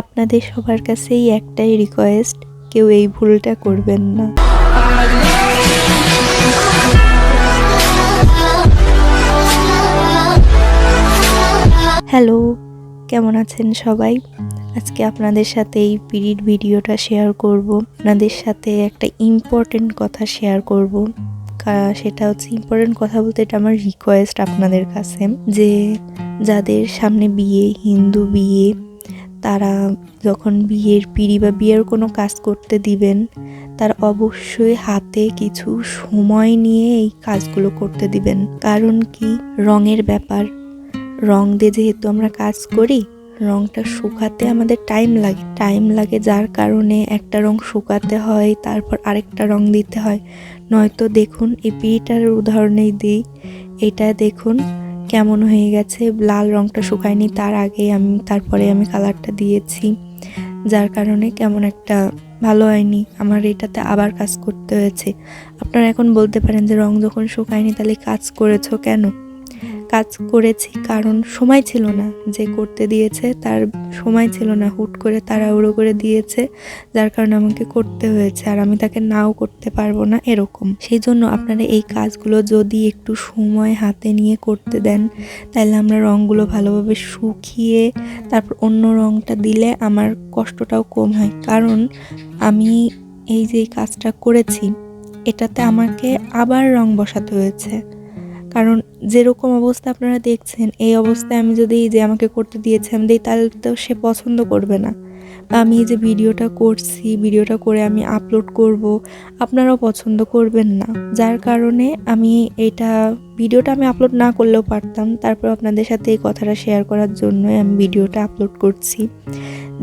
আপনাদের সবার কাছেই একটাই রিকোয়েস্ট কেউ এই ভুলটা করবেন না। হ্যালো কেমন আছেন সবাই? আজকে আপনাদের সাথে এই পিরিয়ড ভিডিওটা শেয়ার করব। আপনাদের সাথে একটা ইম্পর্টেন্ট কথা শেয়ার করব। সেটা হচ্ছে ইম্পর্টেন্ট কথা বলতে এটা আমার রিকোয়েস্ট আপনাদের কাছে, যে যাদের সামনে বিয়ে, হিন্দু বিয়ে তারা যখন বিয়ের পিড়ি বা বিয়ের কোনো কাজ করতে দিবেন, তার অবশ্যই হাতে কিছু সময় নিয়ে এই কাজগুলো করতে দিবেন। কারণ কি? রঙের ব্যাপার। রং দিয়ে যেহেতু আমরা কাজ করি, রংটা শুকাতে আমাদের টাইম লাগে। টাইম লাগে যার কারণে একটা রং শুকাতে হয়, তারপর আরেকটা রং দিতে হয়। নয়তো দেখুন, এই পিড়িটার উদাহরণেই দিই। এটা দেখুন কেমন হয়ে গেছে লাল রংটা শুকায়নি তার আগে আমি তারপরে আমি কালারটা দিয়েছি। যার কারণে কেমন একটা ভালো হয়নি আমার এটাতে আবার কাজ করতে হয়েছে। আপনারা এখন বলতে পারেন যে রং যখন শুকায়নি তাহলে কাজ করেছ কেন? কাজ করেছি, কারণ সময় ছিল না যে করতে দিয়েছে, তার সময় ছিল না। হুট করে তাড়াহুড়ো করে দিয়েছে, যার কারণে আমাকে করতে হয়েছে আর আমি তাকে নাও করতে পারব না, এরকম। সেই জন্য আপনারা এই কাজগুলো যদি একটু সময় হাতে নিয়ে করতে দেন, তাহলে আমরা রঙগুলো ভালোভাবে শুকিয়ে তারপর অন্য রঙটা দিলে আমার কষ্টটাও কম হয়। কারণ আমি এই যে কাজটা করেছি, এটাতে আমাকে আবার রং বসাতে হয়েছে। কারণ যেরকম অবস্থা আপনারা দেখছেন, এই অবস্থায় আমি যদি এই যে আমাকে করতে দিয়েছে, আমি দিই, তাহলে তো সে পছন্দ করবে না। বা আমি এই যে ভিডিওটা করছি, ভিডিওটা করে আমি আপলোড করব, আপনারাও পছন্দ করবেন না। যার কারণে আমি এটা, ভিডিওটা আমি আপলোড না করলেও পারতাম, তারপর আপনাদের সাথে এই কথাটা শেয়ার করার জন্যই আমি ভিডিওটা আপলোড করছি।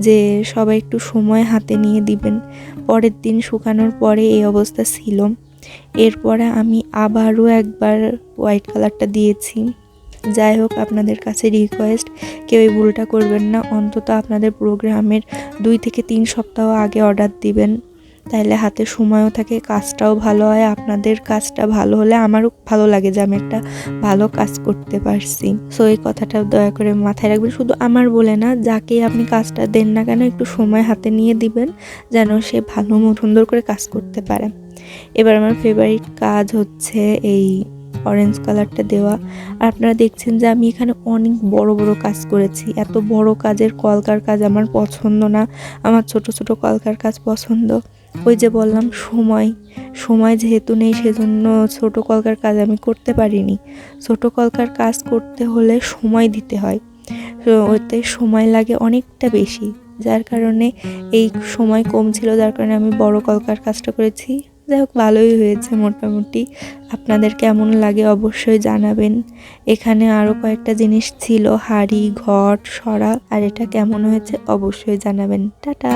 যে সবাই একটু সময় হাতে নিয়ে দিবেন, পরের দিন শুকানোর পরে এই অবস্থা ছিল। এরপরে আমি আবারও একবার হোয়াইট কালারটা দিয়েছি। যাই হোক, আপনাদের কাছে রিকোয়েস্ট কেউ এই ভুলটা করবেন না। অন্তত আপনাদের প্রোগ্রামের দুই থেকে তিন সপ্তাহ আগে অর্ডার দিবেন। তাইলে হাতে সময়ও থাকে, কাজটাও ভালো হয়। আপনাদের কাজটা ভালো হলে আমারও ভালো লাগে যে আমি একটা ভালো কাজ করতে পারছি। সো এই কথাটা দয়া করে মাথায় রাখবেন। শুধু আমার বলে না যাকে আপনি কাজটা দেন না কেন, একটু সময় হাতে নিয়ে দিবেন, যেন সে ভালো সুন্দর করে কাজ করতে পারে। এবার আমার ফেভারিট কাজ হচ্ছে এই অরেঞ্জ কালারটা দেওয়া। আর আপনারা দেখছেন যে আমি এখানে অনেক বড় বড় কাজ করেছি। এত বড় কাজের কলকার কাজ আমার পছন্দ না। আমার ছোট ছোট কলকার কাজ পছন্দ। ওই যে বললাম, সময়। সময় যেহেতু নেই, সেজন্য ছোট কলকার কাজ আমি করতে পারিনি। ছোট কলকার কাজ করতে হলে সময় দিতে হয়। ওতে সময় লাগে অনেকটা বেশি। যার কারণে এই সময় কম ছিল, যার কারণে আমি বড় কলকার কাজটা করেছি। যাই হোক, ভালোই হয়েছে মোটামুটি। আপনাদের কেমন লাগে অবশ্যই জানাবেন। এখানে আরও কয়েকটা জিনিস ছিল, হাড়ি, ঘট সরা আর এটা কেমন হয়েছে অবশ্যই জানাবেন। টাটা!